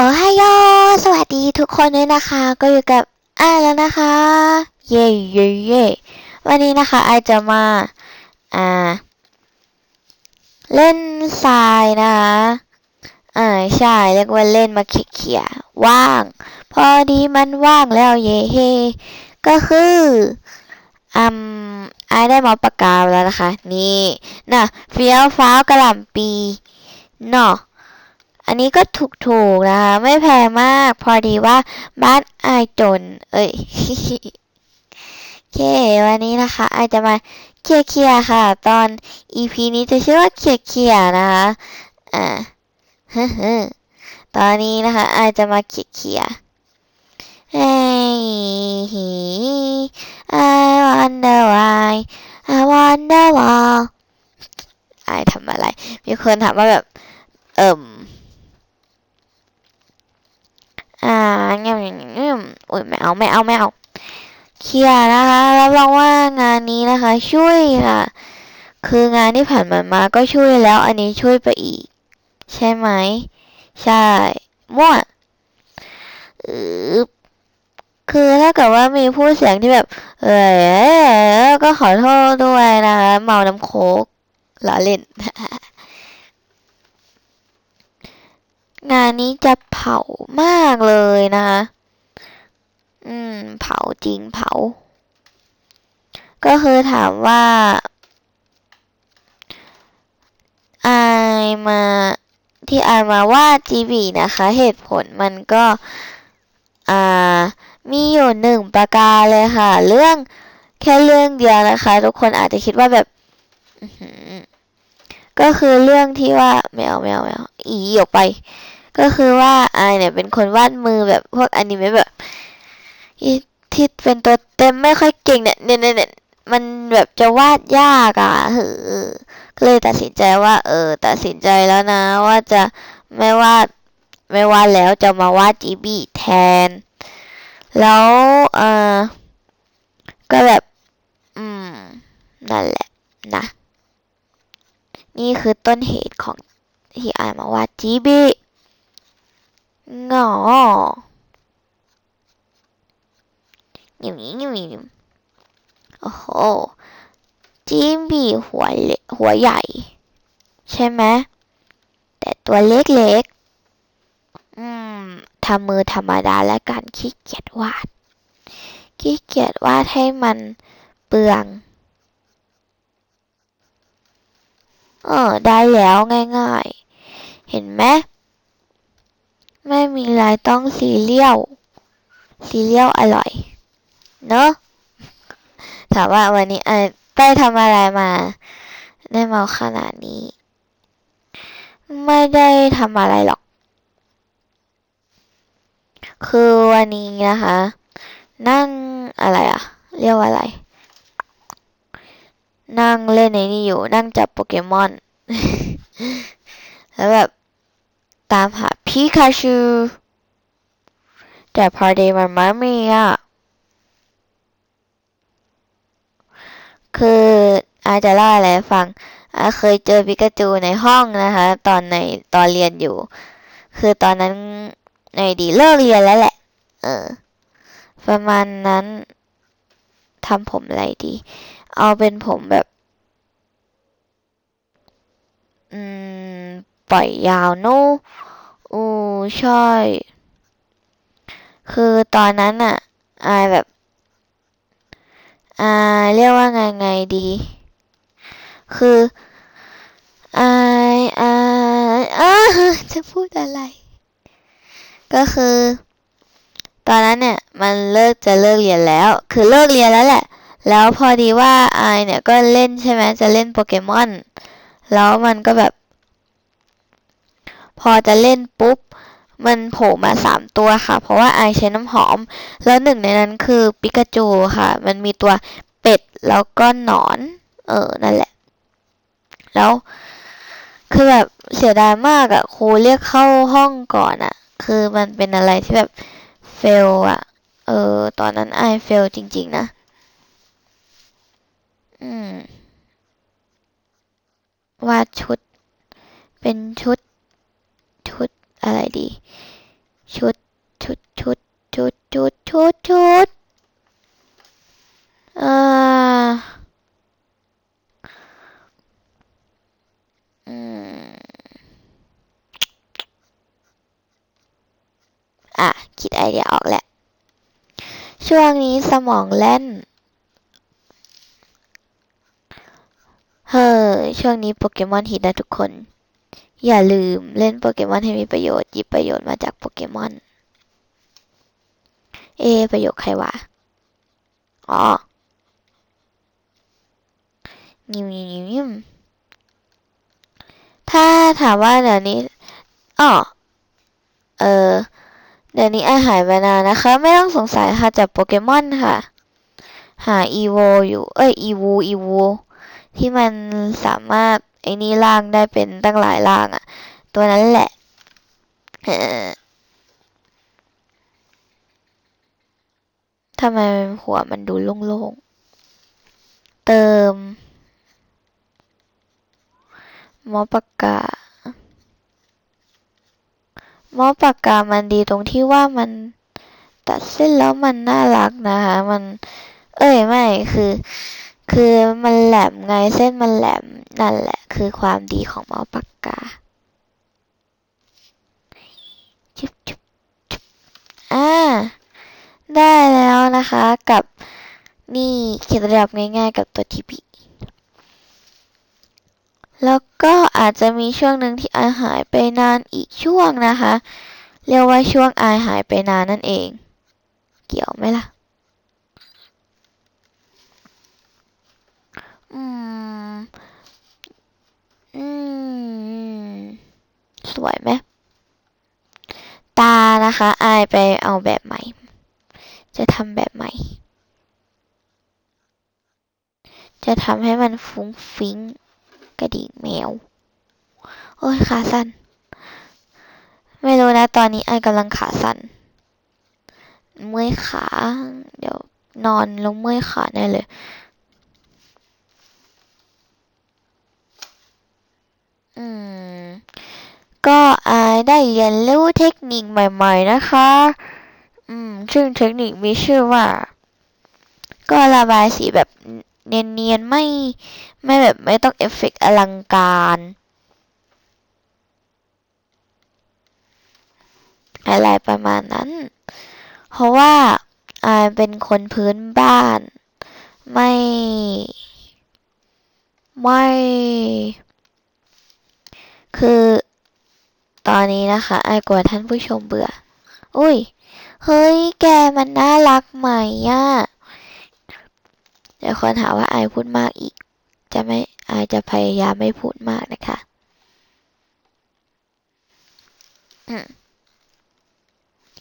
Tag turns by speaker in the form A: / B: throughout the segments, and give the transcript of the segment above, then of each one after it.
A: โอไฮโอสวัสดีทุกคนด้วยนะคะ ก็อยู่กับอ้าแล้วนะคะ เย่เย่เย่วันนี้นะคะอ้าจะมา อ่า เล่นทรายนะคะอ่าใช่เรียกว่าเล่นมาเขี่ยว่าง พอดีมันว่างแล้วเย่เฮก็คืออืมไอาได้มาปากกาแล้วนะคะ นี่น่ะเฟี้ยวฟ้าวกระหล่ำปีเนาะ อันนี้ก็ถูกๆนะคะไม่แพงมาก พอดีว่าบ้านอายจน เอ้ยโอเควันนี้นะคะ อายจะมาเคลียร์ๆค่ะ ตอน EP นี้จะชื่อว่าเคลียร์ๆนะคะอ่าตอนนี้นะคะ อายจะมาเคลียร์ๆ Hey, I wonder why I wonder why อทำอะไร มีคนถามว่าแบบ เอิ่ม อ่า เงี้ยเงี้ยโอ้ยไม่เอาไม่เอาไม่เอาเคลียร์นะคะรับรองว่างานนี้นะคะ ช่วยค่ะ คืองานที่ผ่านมามาก็ช่วยแล้ว อันนี้ช่วยไปอีก ใช่ไหมใช่มั่วคือถ้าเกิดว่ามีผู้เสียงที่แบบ เออก็ขอโทษด้วยนะคะเมาน้ำโคกหล้อเล่น งานนี้จะเผามากเลยนะคะ อืม เผาจริงเผา ก็คือถามว่าอายมาที่อายมาว่าจีบีนะคะ เหตุผลมันก็อ่ามีอยู่หนึ่งประการเลยค่ะ เรื่องแค่เรื่องเดียวนะคะ ทุกคนอาจจะคิดว่าแบบก็คือเรื่องที่ว่าไม่เอาไม่เอาไม่เอาอีออกไป ก็คือว่าอายเนี่ยเป็นคนวาดมือแบบพวกอนิเมะแบบที่เป็นตัวเต็มไม่ค่อยเก่งเนี่ยเนี่ยเนี่ยมันแบบจะวาดยากอะเออก็เลยตัดสินใจว่า เออ ตัดสินใจแล้วนะ ว่าจะไม่วาดไม่วาดแล้วจะมาวาดจีบีแทน แล้วเออก็แบบ อืม นั่นแหละนะ นี่คือต้นเหตุของที่อายมาวาดจีบี งอนิ่มนิ่มนิ่มโอ้โหจีบีหัวเล็กหัวใหญ่ ใช่ไหมแต่ตัวเล็กๆ อืมทำมือธรรมดาและการขี้เกียจวาด ขี้เกียจวาดให้มันเปลือง เออ ได้แล้วง่ายๆ เห็นไหม ไม่มีอะไรต้องซีเรียลซีเรียลอร่อย เนอะถามว่าวันนี้ไอ้ได้ทำอะไรมา ได้เมาขนาดนี้ ไม่ได้ทำอะไรหรอก คือวันนี้นะคะ นั่งอะไรอะเรียกว่าอะไร นั่งเล่นในนี่อยู่ นั่งจับโปเกมอน แล้วแบบตามหา พิคาชู แต่พอดีมันไม่มีอะคืออาจจะเล่าอะไรฟังอาเคยเจอปิกาจูในห้องนะคะ ตอนในตอนเรียนอยู่ คือตอนนั้นในดีเลิกเรียนแล้วแหละ เออ ประมาณนั้นทำผมอะไรดี เอาเป็นผมแบบ อืม ปล่อยยาวโน้ อูใช่ คือตอนนั้นอะอายแบบอ่าเรียกว่าไงไงดี คืออายอายอ่าจะพูดอะไร ก็คือ ตอนนั้นเนี่ยมันเลิกจะเลิกเรียนแล้ว คือเลิกเรียนแล้วแหละ แล้วพอดีว่าอายเนี่ยก็เล่นใช่ไหมจะเล่นโปเกมอน แล้วมันก็แบบ พอจะเล่นปุ๊บ มันโผล่มาสามตัวค่ะ เพราะว่าไอใช้น้ำหอม แล้วหนึ่งในนั้นคือปิกาจูค่ะ มันมีตัวเป็ดแล้วก็หนอน เออ นั่นแหละ แล้ว คือแบบเสียดายมากอะครูเรียกเข้าห้องก่อนอะคือมันเป็นอะไรที่แบบเฟลอะเออ ตอนนั้นไอเฟลจริง ๆ นะ อืมวาดชุด เป็นชุดชุด อะไรดี ชุด ชุด ชุด ชุด ชุด ชุด ชุด เอ่ออืมอะ คิดไอเดียออกแหละ ช่วงนี้สมองแล่น เฮ้อ ช่วงนี้โปเกมอนฮิตนะทุกคน อย่าลืมเล่นโปเกมอนให้มีประโยชน์หยิบประโยชน์มาจากโปเกมอน เอ ประโยคใครวะ อ๋อนิวนิวนิวนิวถ้าถามว่าเดี๋ยวนี้อ๋อเออ เดี๋ยวนี้ไอหายไปนานนะคะ ไม่ต้องสงสัยค่ะจากโปเกมอนค่ะ หาอีโวอยู่ เอ้ยอีวูอีวูที่มันสามารถไอ้นี่ล่างได้เป็นตั้งหลายล่างอะตัวนั้นแหละทำไมหัวมันดูโล่งๆ เติม มอปากกามอปากกามันดีตรงที่ว่ามันตัดเส้นแล้วมันน่ารักนะคะมัน เอ้ยไม่คือ คือมันแหลมไงเส้นมันแหลม นั่นแหละคือความดีของเมาส์ปากกาจุ๊บจุ๊บจุ๊บอ่า ได้แล้วนะคะกับนี่เคล็ดลับง่ายๆกับตัวทีพีแล้วก็อาจจะมีช่วงหนึ่งที่อายหายไปนานอีกช่วงนะคะ เรียกว่าช่วงอายหายไปนานนั่นเอง เกี่ยวไหมล่ะ อืม อืม สวยไหม ตานะคะอายไปเอาแบบใหม่ จะทำแบบใหม่ จะทำให้มันฟุ้งฟิ้งกระดิ่งแมว โอ้ยขาสั้นไม่รู้นะ ตอนนี้ไอกำลังขาสั้นเมื่อยขา เดี๋ยวนอนแล้วเมื่อยขาแน่เลย อืม ก็อายได้เรียนรู้เทคนิคใหม่ๆนะคะ อืม ซึ่งเทคนิคมีชื่อว่า ก็ระบายสีแบบเนียนๆ ไม่ ไม่แบบไม่ต้องเอฟเฟกต์อลังการอะไรประมาณนั้น เพราะว่าอายเป็นคนพื้นบ้าน ไม่ ไม่ คือตอนนี้นะคะไอายกลัวท่านผู้ชมเบื่อ อุ้ย เฮ้ย แกมันน่ารักไหมอะเดี๋ยวคนหาว่าไอพูดมากอีก จะไม่ไอจะพยายามไม่พูดมากนะคะ อืม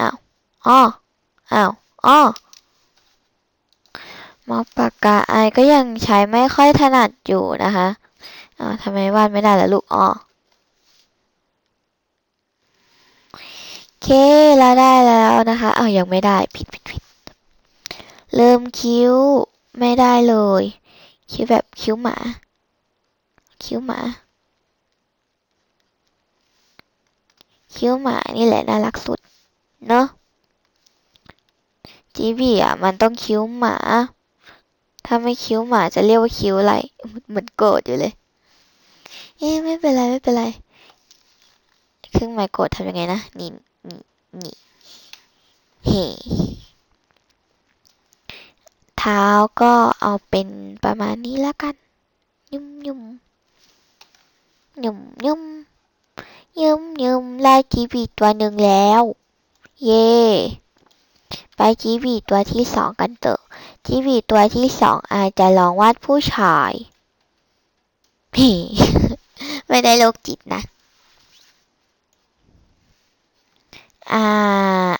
A: อ้าวอ้ออ้าวอ้อมอปากกาไอก็ยังใช้ไม่ค่อยถนัดอยู่นะคะอ้าวทำไมวาดไม่ได้ล่ะลูกอ้อ โอ เคแล้วได้แล้วนะคะอ้ายังไม่ได้ผิดผิดผิดเริ่มคิ้วไม่ได้เลย คิ้วแบบคิ้วหมา คิ้วหมา คิ้วหมานี่แหละน่ารักสุด เนอะจีบีอะมันต้องคิ้วหมา ถ้าไม่คิ้วหมาจะเรียกว่าคิ้วอะไร เหมือนโกรธอยู่เลย เอ๊ะไม่เป็นไรไม่เป็นไร เครื่องหมายโกรธทำยังไงนะนี่ นี่นี่เฮเท้าก็เอาเป็นประมาณนี้แล้วกัน ยุ่มยุ่มยุ่มยุ่มยุ่มยุ่มไล่จีบีตัวหนึ่งแล้ว เย่ไปจีบีตัวที่สองกันเถอะจีบีตัวที่สองอาจจะลองวาดผู้ชายเฮ้ไม่ได้โรคจิตนะ อ่า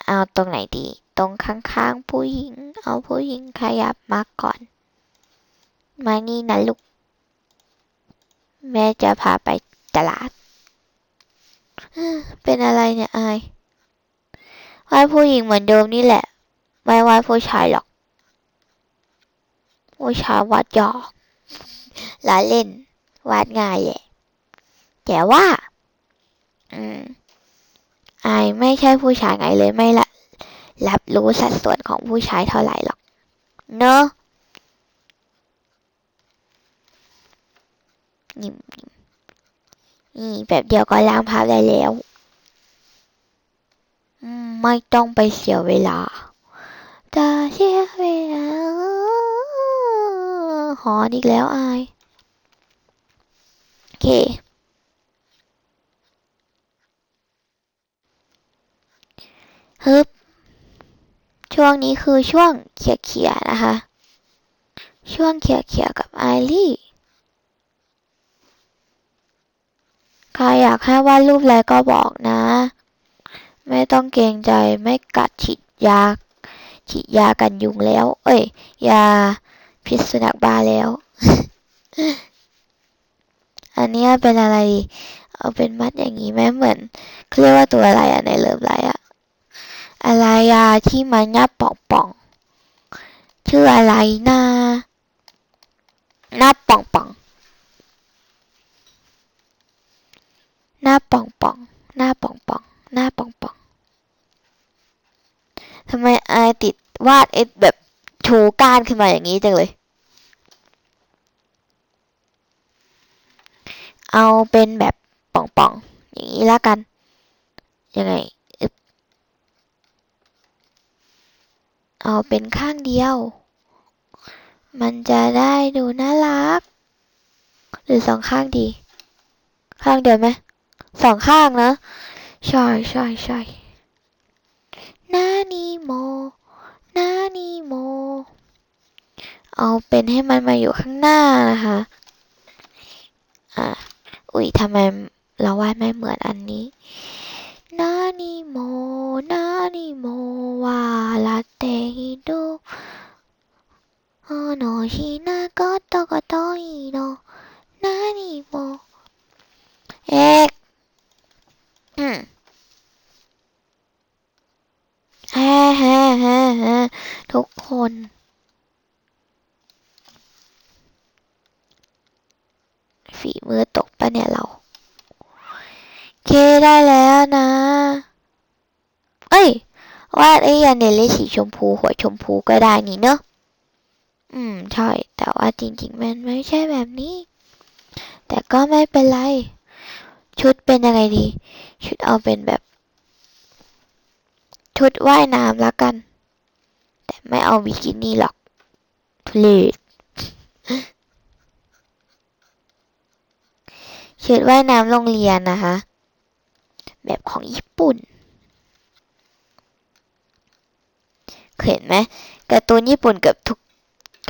A: เอาตรงไหนดี ตรงข้างๆผู้หญิง เอาผู้หญิงขยับมาก่อน มานี่นะลูก แม่จะพาไปตลาด เป็นอะไรเนี่ยไอายวาดผู้หญิงเหมือนเดิมนี่แหละ ไม่วาดผู้ชายหรอก ผู้ชายวาดยอกล้าเล่นวาดง่ายแหละแต่ว่า อืม อายไม่ใช่ผู้ชายไงเลยไม่ละรับรู้สัดส่วนของผู้ชายเท่าไหร่หรอก เนอะนี่นี่แบบเดียวก็ล้างภาพได้แล้วไม่ต้องไปเสียเวลาจะเสียเวลาหอนอีกแล้วอายโอเค ฮึบ ช่วงนี้คือช่วงเขี่ยๆนะคะ ช่วงเขี่ยๆกับไอรี่ ใครอยากให้วาดรูปอะไรก็บอกนะ ไม่ต้องเกรงใจไม่กัดฉีดยา ฉีดยากันยุงแล้ว เอ้ย ยาพิษสุนัขบ้าแล้ว อันนี้เป็นอะไรดี เอาเป็นมัดอย่างนี้ไหมเหมือนเขาเรียกว่าตัวอะไรอะในเลิฟไลท์อะ อะไรอะที่มันหน้าป่องป่องชื่ออะไรนะหน้าป่องป่องหน้าป่องป่องหน้าป่องป่องหน้าป่องป่องทำไมไอติดวาดเอ็ดแบบชูก้านขึ้นมาอย่างนี้จังเลย เอาเป็นแบบป่องๆอย่างนี้แล้วกัน ยังไงอึบ เอาเป็นข้างเดียว มันจะได้ดูน่ารัก หรือสองข้างดี ข้างเดียวไหมสองข้างนะใช่ใช่ใช่นานีโมนานีโม เอาเป็นให้มันมาอยู่ข้างหน้านะคะ อะอุ๊ยทำไมเราวาดไม่เหมือนอันนี้ นานิโมนานิโมวาลาเตฮิโดอโนชินาโกโตโกโตอิโนนานิโมเอกอืมแฮ่แฮ่แฮ่แฮ่ทุกคน ฝีมือตกปะเนี่ยเรา เคได้แล้วนะ เอ้ย วาดไอ้ยันเนลเลสีชมพู หัวชมพูก็ได้นี่เนอะ อืม ใช่ แต่ว่าจริงๆ มันไม่ใช่แบบนี้ แต่ก็ไม่เป็นไร ชุดเป็นยังไงดี ชุดเอาเป็นแบบ ชุดว่ายน้ำละกัน แต่ไม่เอาบิกินี่หรอกทุเรศชุดว่ายน้ำโรงเรียนนะคะ แบบของญี่ปุ่น เห็นไหมการ์ตูนญี่ปุ่นเกับทุก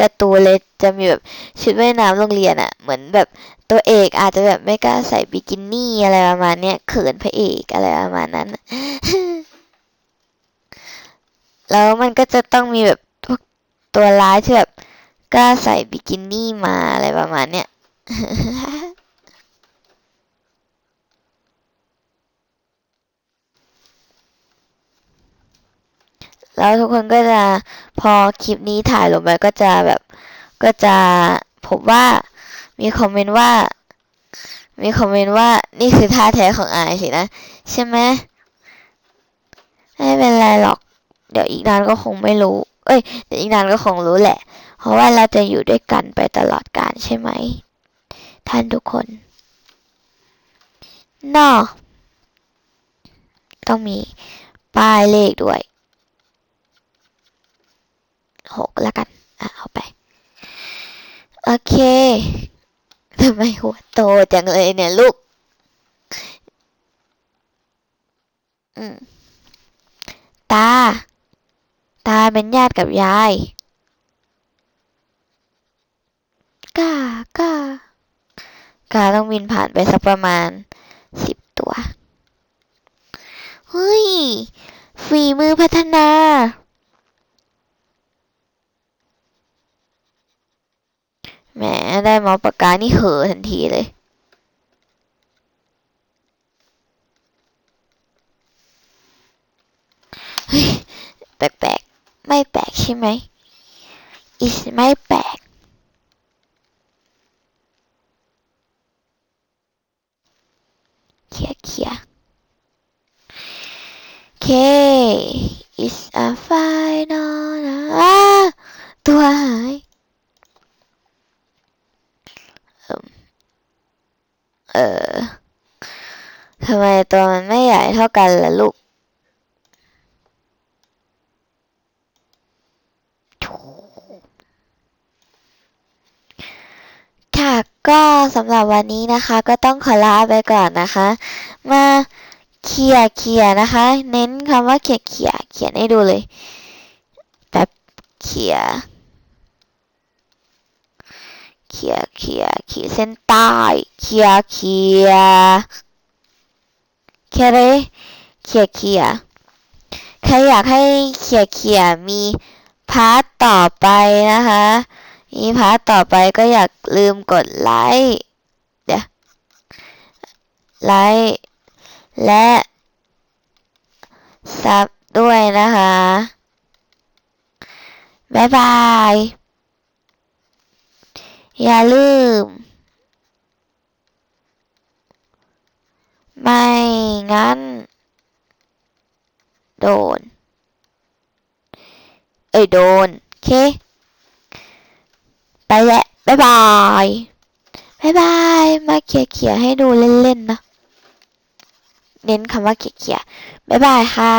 A: การ์ตูนเลยจะมีแบบชุดว่ายน้ำโรงเรียนอะเหมือนแบบตัวเอกอาจจะแบบไม่กล้าใส่บิกินี่อะไรประมาณเนี้ยเขินพระเอกอะไรประมาณนั้น แล้วมันก็จะต้องมีแบบพวกตัวร้ายที่แบบกล้าใส่บิกินี่มาอะไรประมาณเนี้ย แล้วทุกคนก็จะพอคลิปนี้ถ่ายลงไปก็จะแบบก็จะพบว่ามีคอมเมนต์ว่า มีคอมเมนต์ว่านี่คือท่าแท้ของอายสินะ ใช่ไหมไม่เป็นไรหรอก เดี๋ยวอีกนานก็คงไม่รู้ เอ้ยเดี๋ยวอีกนานก็คงรู้แหละ เพราะว่าเราจะอยู่ด้วยกันไปตลอดกาลใช่ไหม ท่านทุกคนนอต้องมีป้ายเลขด้วย หกแล้วกัน อะ เอาไป โอเคทำไมหัวโตจังเลยเนี่ยลูก อืม ตา ตาเป็นญาติกับยายกากากาต้องบินผ่านไปสักประมาณสิบตัว เฮ้ย ฝีมือพัฒนา แหม ได้เมาส์ปากกานี่เหอทันทีเลยแปลกๆ ไม่แปลกใช่ไหม is ไม่แปลกเคลียเคลียร์ it's a final ตัวหายเอิ่ม เออทำไมตัวมันไม่ใหญ่เท่ากันล่ะลูกค่ะก็สำหรับวันนี้นะคะ ก็ต้องขอลาไปก่อนนะคะ มาเขี่ยเขี่ยนะคะ เน้นคำว่าเขี่ยเขี่ยเขียนให้ดูเลยแบบเขี่ย เขียเขียขีดเส้นใต้เขียเขียเขี่ยเลยเขียเขียใครอยากให้เขียเขียมีพาร์ทต่อไปนะคะมีพาร์ทต่อไปก็อย่าลืมกดไลค์เดี๋ยวไลค์และซับด้วยนะคะ บ๊ายบาย อย่าลืม ไม่งั้น โดน เอ้ย โดน โอเค ไปแล้วบ๊ายบายบ๊ายบาย มาเขี่ยเขี่ยๆให้ดูเล่น ๆ นะ เน้นคำว่าเขี่ยเขี่ยๆบ๊ายบายค่ะ